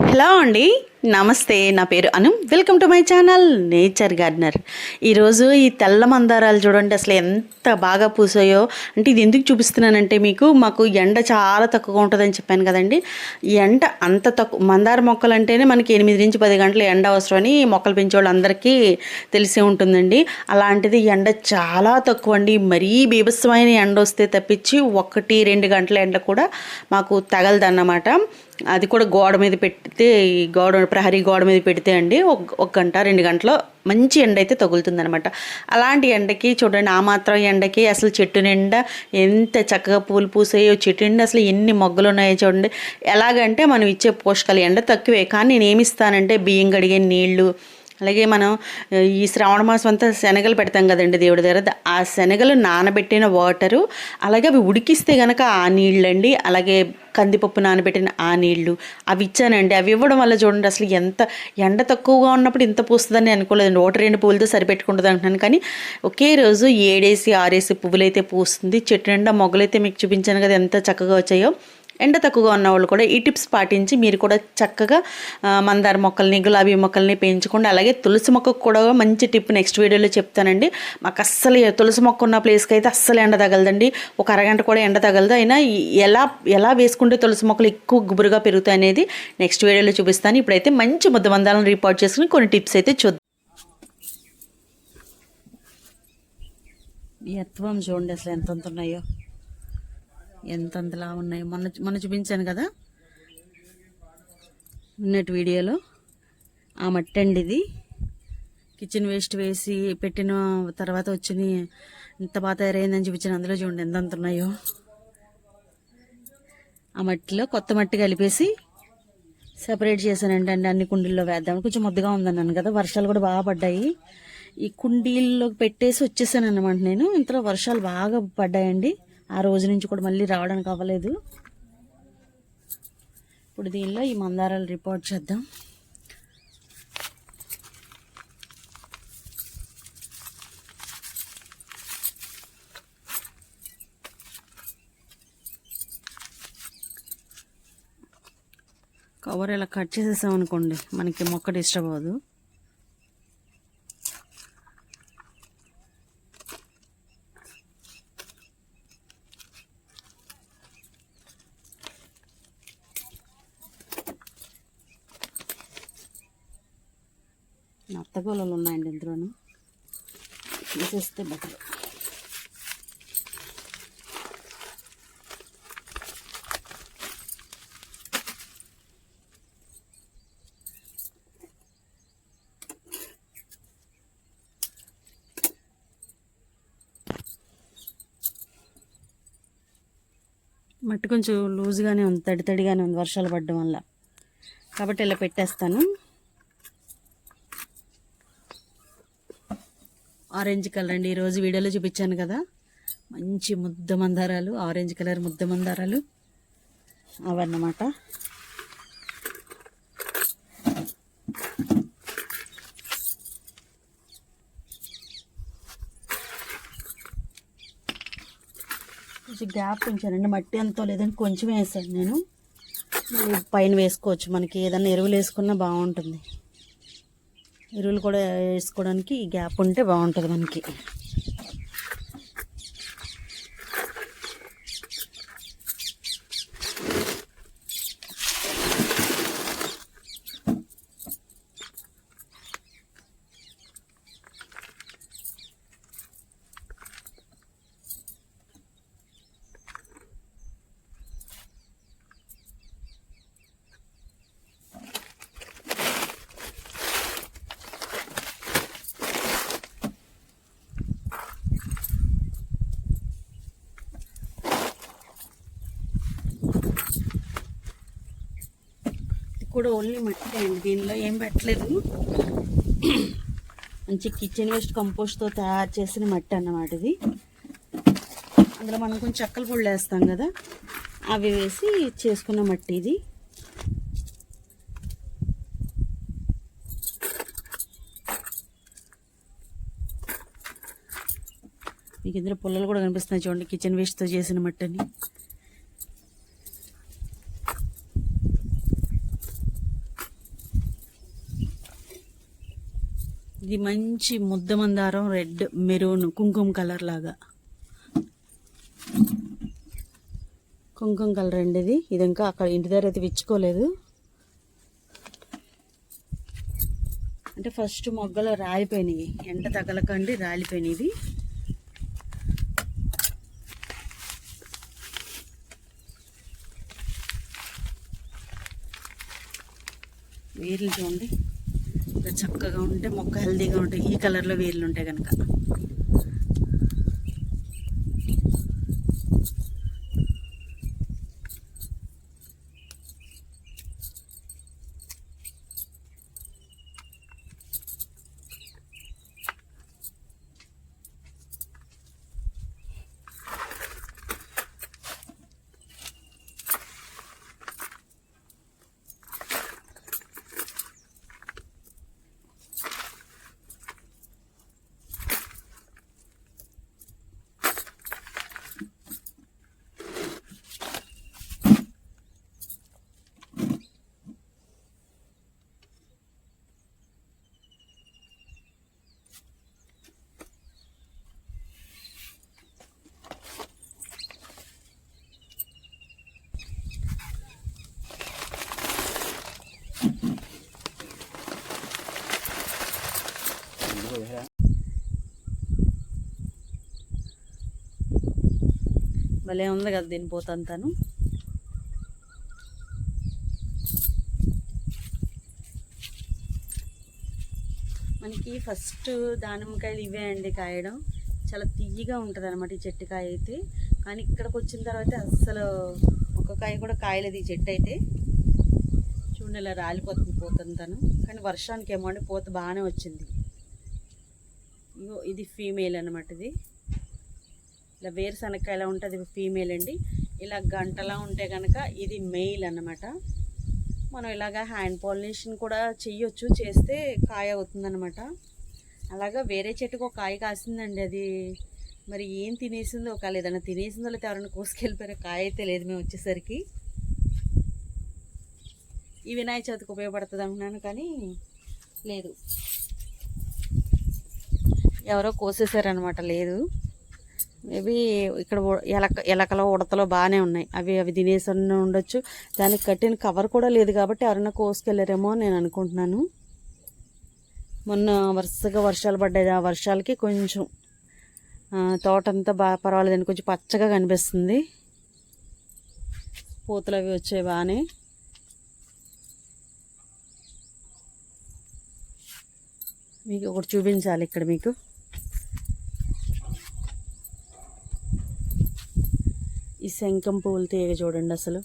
Hello అండి నమస్తే నా పేరు Anu. Welcome to my channel nature gardener ఈరోజు ఈ తెల్ల మందారాలు చూడండి అసలు ఎంత బాగా పూసాయో. అంటే ఇది ఎందుకు చూపిస్తున్నానంటే మీకు మాకు ఎండ చాలా తక్కువగా ఉంటుందని చెప్పాను కదండి. ఎండ అంత తక్కువ మందార మొక్కలు అంటేనే మనకి ఎనిమిది నుంచి పది గంటల ఎండ అవసరమని మొక్కలు పెంచేవాళ్ళందరికీ తెలిసే ఉంటుందండి. అలాంటిది ఎండ చాలా తక్కువ అండి మరీ బీభత్సమైన ఎండ వస్తే తప్పించి ఒకటి రెండు గంటల ఎండ కూడా మాకు తగలదన్నమాట. అది కూడా గోడ మీద పెడితే ఈ గోడ ప్రహరీ గోడ మీద పెడితే అండి ఒక ఒక గంట రెండు గంటలో మంచి ఎండ అయితే తగులుతుందనమాట అలాంటి ఎండకి చూడండి ఆ మాత్రం ఎండకి అసలు చెట్టు నిండా ఎంత చక్కగా పూలు పూసాయో చెట్టు నిండా అసలు ఎన్ని మొగ్గలు ఉన్నాయో చూడండి. ఎలాగంటే మనం ఇచ్చే పోషకాలు ఎండ తక్కువే కానీ నేను ఏమిస్తానంటే బియ్యం కడిగే నీళ్ళు అలాగే మనం ఈ శ్రావణ మాసం అంతా శనగలు పెడతాం కదండి దేవుడి దగ్గర. ఆ శనగలు నానబెట్టిన వాటరు అలాగే అవి ఉడికిస్తే గనక ఆ నీళ్ళండి అలాగే కందిపప్పు నానబెట్టిన ఆ నీళ్ళు అవి ఇచ్చానండి. అవి ఇవ్వడం వల్ల చూడండి అసలు ఎంత ఎండ తక్కువగా ఉన్నప్పుడు ఇంత పూస్తుందని అనుకోలేదండి. ఒకటి రెండు పువ్వులతో సరిపెట్టుకుంటుంది అంటున్నాను. కానీ ఒకే రోజు ఏడేసి ఆరేసి పువ్వులు అయితే పూస్తుంది. చెట్టు నిండా మొగ్గలైతే మీకు చూపించాను కదా ఎంత చక్కగా వచ్చాయో. ఎండ తక్కువగా ఉన్న వాళ్ళు కూడా ఈ టిప్స్ పాటించి మీరు కూడా చక్కగా మందార మొక్కల్ని గులాబీ మొక్కల్ని పెంచుకోండి. అలాగే తులసి మొక్కకు కూడా మంచి టిప్ నెక్స్ట్ వీడియోలో చెప్తానండి. మాకు అస్సలు తులసి మొక్క ఉన్న ప్లేస్కి అయితే అస్సలు ఎండ తగలదండి. ఒక అరగంట కూడా ఎండ తగలదు. అయినా ఎలా ఎలా వేసుకుంటే తులసి మొక్కలు ఎక్కువ గుబురుగా పెరుగుతాయి అనేది నెక్స్ట్ వీడియోలో చూపిస్తాను. ఇప్పుడైతే మంచి ముద్దబంధాలను రిపోర్ట్ చేసుకుని కొన్ని టిప్స్ అయితే చూద్దాం. ఎత్వం చూడండి అసలు ఎంత ఉన్నాయో. ఎంతంతలా ఉన్నాయి? మొన్న మొన్న చూపించాను కదా? నిన్నటి వీడియోలో. ఆ మట్టి అండి ఇది కిచెన్ వేస్ట్ వేసి పెట్టిన తర్వాత వచ్చిన ఎంత బాగా తయారైందని చూపించాను. అందులో చూడండి ఎంత ఉన్నాయో. ఆ మట్టిలో కొత్త మట్టి కలిపేసి సెపరేట్ చేశానండి. అండి అన్ని కుండీల్లో వేద్దాం కొంచెం ముద్దగా ఉందన్నాను కదా. వర్షాలు కూడా బాగా పడ్డాయి. ఈ కుండీల్లోకి పెట్టేసి వచ్చేసాను అనమాట నేను. ఇంతలో వర్షాలు బాగా పడ్డాయండి. ఆ రోజు నుంచి కూడా మళ్ళీ రావడానికి అవ్వలేదు. ఇప్పుడు దీనిలో ఈ మందారాలు రిపోర్ట్ చేద్దాం. కవర్ ఇలా కట్ చేసేసాం అనుకోండి మనకి మొక్క డిస్టర్బ్ అవ్వదు. నత్తగోళలు ఉన్నాయండి ఇందులోను. తీసేస్తే బెటర్. మట్టి కొంచెం లూజ్గానే ఉంది తడి తడిగానే ఉంది వర్షాలు పడడం వల్ల. కాబట్టి ఇలా పెట్టేస్తాను. ఆరెంజ్ కలర్ అండి. ఈరోజు వీడియోలో చూపించాను కదా. మంచి ముద్ద మందారాలు ఆరెంజ్ కలర్ ముద్ద మందారాలు. అవన్నమాట. కొంచెం గ్యాప్ ఉంచానండి. మట్టి అంతా లేదని కొంచెం వేసాను నేను. పైన వేసుకోవచ్చు. మనకి ఏదైనా ఎరువులు వేసుకున్నా బాగుంటుంది. ఎరువులు కూడా వేసుకోవడానికి ఈ గ్యాప్ ఉంటే బాగుంటుంది మనకి. కూడా ఓన్లీ మట్టి అండి. దీనిలో ఏం పెట్టలేదు. మంచి కిచెన్ వేస్ట్ కంపోస్ట్తో తయారు చేసిన మట్టి అన్నమాట ఇది. అందులో మనం కొంచెం చెక్కల పొళ్ళు వేస్తాం కదా అవి వేసి చేసుకున్న మట్టి ఇది. మీకు ఇందులో పుల్లలు కూడా కనిపిస్తున్నాయి చూడండి కిచెన్ వేస్ట్తో చేసిన మట్టని. ఇది మంచి ముద్ద మందారం రెడ్ మెరూన్ కుంకుమ కలర్ లాగా. కుంకుమ కలర్ అండి ఇది. ఇది ఇంకా అక్కడ ఇంటి దగ్గర అయితే విచ్చుకోలేదు. అంటే ఫస్ట్ మొగ్గలు రాలిపోయినాయి. ఎండ తగలకండి రాలిపోయినాయి ఇవి. వేర్లు చూడండి. చక్కగా ఉంటే మొక్క హెల్దీగా ఉంటాయి ఈ కలర్లో వేర్లు ఉంటాయి కనుక. భలే ఉంది కదా దీని పోతంతాను మనకి ఫస్ట్ దానిమ్మకాయలు ఇవే అండి కాయడం. చాలా తీయగా ఉంటుంది అనమాట ఈ చెట్టు కాయ అయితే. కానీ ఇక్కడికి వచ్చిన తర్వాత అస్సలు ఒక కాయ కూడా కాయలేదు ఈ చెట్టు అయితే. చూడండి ఇలా రాలిపోతుంది పోతుంటాను కానీ వర్షానికి ఏమో అండి పోత బాగానే వచ్చింది. ఇది ఫీమేల్ అనమాట ఇది. ఇలా వేరుశనగకాయ ఎలా ఉంటుంది ఫీమేల్ అండి. ఇలా గంటలా ఉంటే కనుక ఇది మెయిల్ అన్నమాట. మనం ఇలాగా హ్యాండ్ పాలినేషన్ కూడా చెయ్యొచ్చు చేస్తే కాయ అవుతుందన్నమాట. అలాగా వేరే చెట్టుకు ఒక కాయ కాసిందండి అది. మరి ఏం తినేసిందో ఒక ఏదైనా తినేసిందో లేకపోతే ఎవరైనా కోసుకెళ్ళిపోయారో కాయ అయితే లేదు మేము వచ్చేసరికి. ఈ వినాయక చవితికి ఉపయోగపడుతుంది అంటున్నాను కానీ లేదు. ఎవరో కోసేసారనమాట లేదు. మేబీ ఇక్కడ ఎలక ఎలకలో ఉడతలో బాగానే ఉన్నాయి. అవి అవి తినేసి ఉండొచ్చు. దానికి కట్టిన కవర్ కూడా లేదు కాబట్టి ఎవరైనా కోసుకెళ్ళారేమో అని నేను అనుకుంటున్నాను. మొన్న వరుసగా వర్షాలు పడ్డాయి. ఆ వర్షాలకి కొంచెం తోటంతా తోట అంతా బాగా పర్వాలేదండి కొంచెం పచ్చగా కనిపిస్తుంది. పూతలు అవి వచ్చాయి బాగానే మీకు ఒకటి చూపించాలి ఇక్కడ మీకు. ఈ శంఖం పువ్వులు తీగ చూడండి అసలు.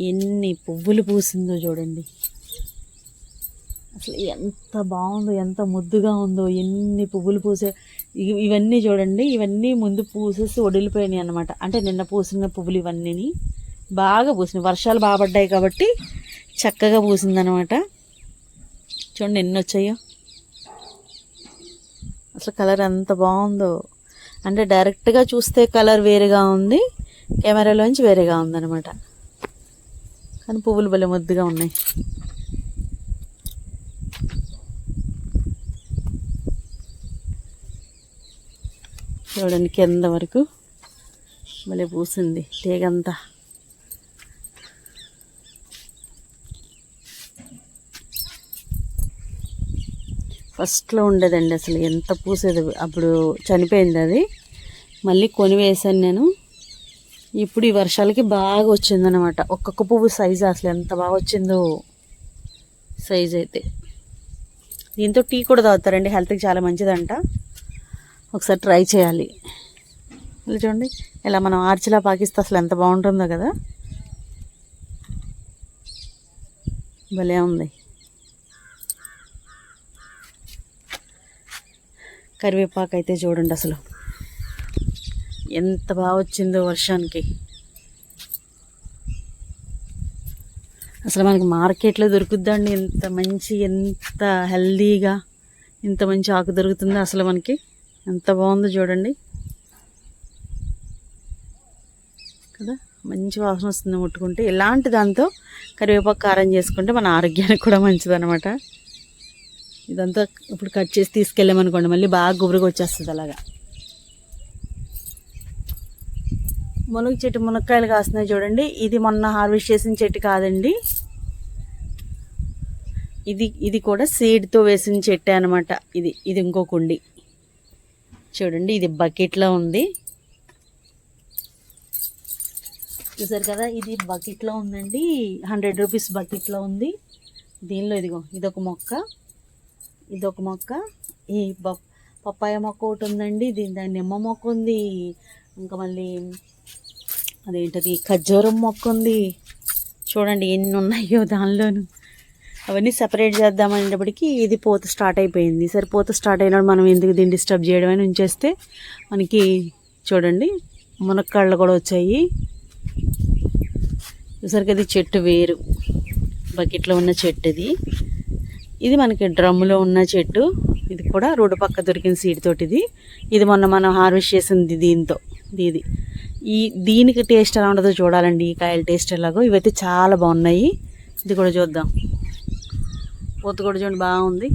ఎన్ని పువ్వులు పూసిందో చూడండి. అసలు ఎంత బాగుందో ఎంత ముద్దుగా ఉందో ఎన్ని పువ్వులు పూసే ఇవి- ఇవన్నీ చూడండి ఇవన్నీ ముందు పూసేసి వడిలిపోయినాయి అనమాట అంటే నిన్న పూసిన పువ్వులు ఇవన్నీ బాగా పూసినాయి. వర్షాలు బాగా పడ్డాయి కాబట్టి చక్కగా పూసిందనమాట చూడండి ఎన్ని వచ్చాయో. అసలు కలర్ ఎంత బాగుందో. అంటే డైరెక్ట్గా చూస్తే కలర్ వేరేగా ఉంది కెమెరాలోంచి వేరేగా ఉందన్నమాట. కానీ పువ్వులు భలే ముద్దుగా ఉన్నాయి. చూడండి కింద వరకు భలే పూసింది తీగంతా. ఫస్ట్లో ఉండేదండి అసలు ఎంత పూసేది. అప్పుడు చనిపోయింది అది. మళ్ళీ కొని వేశాను నేను. ఇప్పుడు ఈ వర్షాలకి బాగా వచ్చిందనమాట ఒక్కొక్క పువ్వు సైజు అసలు ఎంత బాగా వచ్చిందో సైజ్ అయితే. దీంతో టీ కూడా తాగుతారండి. హెల్త్కి చాలా మంచిదంట. ఒకసారి ట్రై చేయాలి. ఇలా చూడండి ఇలా మనం ఆర్చిలా పాకిస్తే అసలు ఎంత బాగుంటుందో కదా. భలే ఉంది. కరివేపాకు అయితే చూడండి అసలు. ఎంత బాగా వచ్చిందో వర్షానికి. అసలు మనకి మార్కెట్లో దొరుకుద్దండి ఎంత మంచి ఎంత హెల్దీగా ఇంత మంచి ఆకు దొరుకుతుందో అసలు మనకి. ఎంత బాగుందో చూడండి. కదా మంచి వాసన వస్తుంది ముట్టుకుంటే. ఇలాంటి దాంతో కరివేపాకు కారం చేసుకుంటే మన ఆరోగ్యానికి కూడా మంచిదన్నమాట. ఇదంతా ఇప్పుడు కట్ చేసి తీసుకెళ్ళామనుకోండి మళ్ళీ బాగా గుబురుగా వచ్చేస్తుంది అలాగా. మునగ చెట్టు మునక్కాయలు కాస్తున్నాయి చూడండి. ఇది మొన్న హార్వెస్ట్ చేసిన చెట్టు కాదండి. ఇది ఇది కూడా సీడ్తో వేసిన చెట్టే అనమాట ఇది ఇది ఇంకో కుండి. చూడండి ఇది బకెట్లో ఉంది. చూసారు కదా ఇది బకెట్లో ఉందండి. హండ్రెడ్ రూపీస్ బకెట్లో ఉంది. దీనిలో ఇదిగో ఇదొక మొక్క. ఇదొక మొక్క. ఈ బ- పప్పాయ మొక్క ఒకటి ఉందండి. దీని దాని నిమ్మ మొక్క ఉంది. ఇంకా మళ్ళీ అదేంటది? ఖర్జూరం మొక్క ఉంది. చూడండి ఎన్ని ఉన్నాయో దానిలోను. అవన్నీ సెపరేట్ చేద్దామనేటప్పటికి ఇది పూత స్టార్ట్ అయిపోయింది. సరే పూత స్టార్ట్ అయినప్పుడు మనం ఎందుకు దీన్ని డిస్టర్బ్ చేయడం అని ఉంచేస్తే మనకి చూడండి మునక్కాళ్ళు కూడా వచ్చాయి. చూసరికి అది చెట్టు వేరు. బకెట్లో ఉన్న చెట్టు ఇది మనకి డ్రమ్ములో ఉన్న చెట్టు. ఇది కూడా రోడ్డు పక్క దొరికిన సీడ్ తోటి ఇది ఇది మొన్న మనం హార్వెస్ట్ చేసింది దీంతో ఇది ఈ దీనికి టేస్ట్ ఎలా ఉంటుందో చూడాలండి ఈ కాయల టేస్ట్ ఎలాగో. ఇవైతే చాలా బాగున్నాయి. ఇది కూడా చూద్దాం. పూత కూడా చూడండి బాగుంది.